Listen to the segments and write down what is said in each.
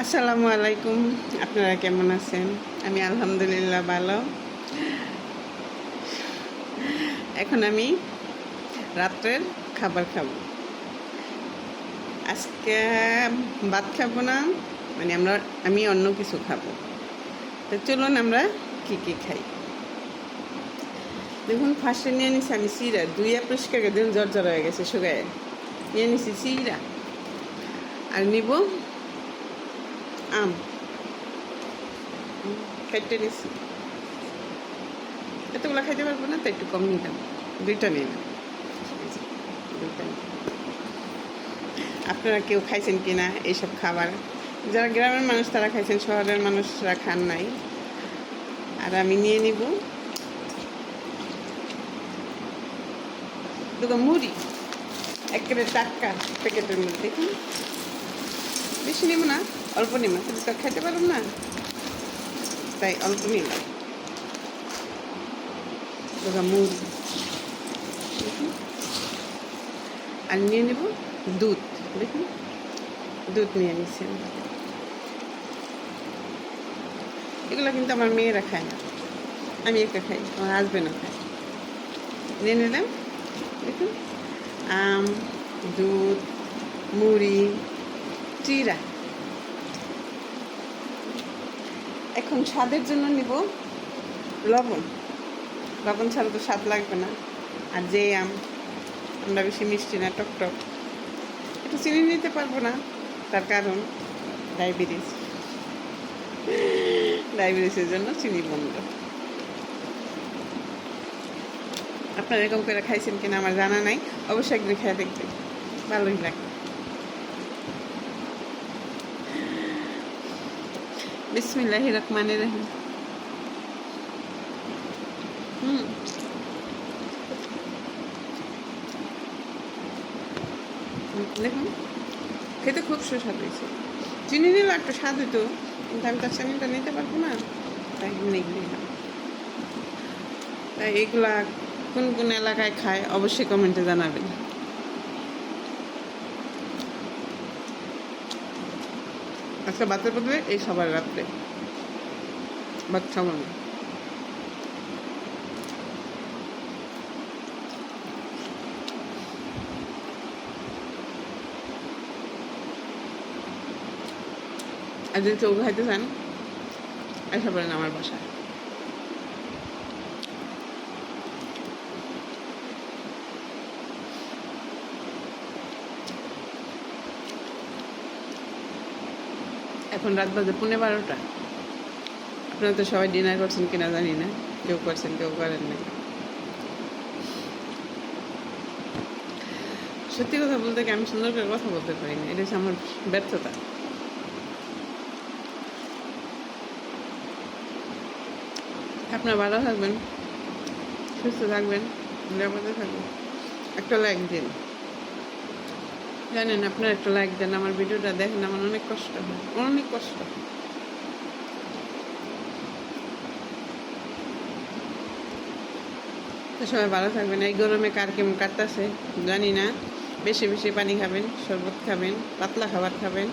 আসসালামু আলাইকুম। আপনারা কেমন আছেন? আমি আলহামদুলিল্লাহ ভালো। এখন আমি রাত্রের খাবার খাব। আজকে ভাত খাব না মানে আমরা, আমি অন্য কিছু খাব। তো চলুন আমরা কী কী খাই। দেখুন ফার্স্টে নিয়ে নিছি আমি সিরা। দুইয়া পরিষ্কার করে দেখুন জ্বর জ্বর হয়ে গেছে, শুকায়। নিয়ে নিছি সিরা। আর নিব আম কেটে নিছি এতগুলো খাইতে পারব না, তো একটু কম নিলাম দুইটা নিলাম দুইটা আপনারা কেউ খাইছেন কি না এইসব খাবার? যারা গ্রামের মানুষ, তারা খাইছেন, শহরের মানুষরা খান নাই। আর আমি নিয়ে নিব। দুটো মুড়ি। একেবারে টাটকা প্যাকেটের মধ্যে। দেখুন বেশি নেব না। অল্প নেব তুমি তো খাইতে পারো না। তাই অল্প নিলাম। আর নিয়ে নেব দুধ। দেখুন দুধ নিয়ে নিচ্ছি এগুলো কিন্তু আমার মেয়েরা খায় না। আমি একা খাই, আমার হাজবেন্ডও খায়। নিয়ে নিলাম। দেখুন আম, দুধ, মুড়ি, চিরা। এখন স্বাদের জন্য নিব লবণ। লবণ ছাড়া তো স্বাদ লাগবে না। আর যে আম, আমরা বেশি মিষ্টি না, টক টক। একটু চিনি নিতে পারব না, তার কারণ ডায়াবেটিস। ডায়াবেটিসের জন্য চিনি বন্ধ। আপনারা এরকম করে খাইছেন কিনা আমার জানা নাই, অবশ্যই একদিন খেয়ে দেখবেন। ভালোই লাগে বিসমিল্লাহ রহমানের রহিম। হুম। দেখুন, খেতে খুব সুস্বাদু হয়েছে। চিনি নিলে একটা স্বাদ হতো কিন্তু আমি তার চিনিটা নিতে পারব না, তাই নিয়ে নিলাম তাই এগুলা কোন কোন এলাকায় খায়, অবশ্যই কমেন্টে জানাবেন। আজকে বাতের বদলে এই সবার রাত্রে। বাচ্চা না আর যদি চৌক খাইতে চান পড়েন আমার বাসায় এখন রাত বাজে পৌনে বারোটা। আপনারা তো সবাই ডিনার করছেন কিনা জানি না। কেউ করছেন, কেউ করেন না সত্যি কথা বলতে কি আমি সুন্দর করে কথা বলতে পারি না। এটা হচ্ছে আমার ব্যর্থতা। আপনার ভালো থাকবেন, সুস্থ থাকবেন, নিরাপদে থাকবেন। একটা লাইক দিন। জানেন, আপনার একটা লাইক দেন, আমার ভিডিওটা দেখেন, আমার অনেক কষ্ট হয়, অনেক কষ্ট সবাই ভালো থাকবেন। এই গরমে কার কেমন কাটতেছে, জানি না। বেশি বেশি পানি খাবেন, শরবত খাবেন, পাতলা খাবার খাবেন,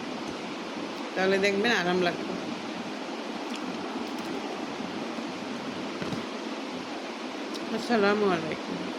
তাহলে দেখবেন আরাম লাগবে। আসসালামু আলাইকুম।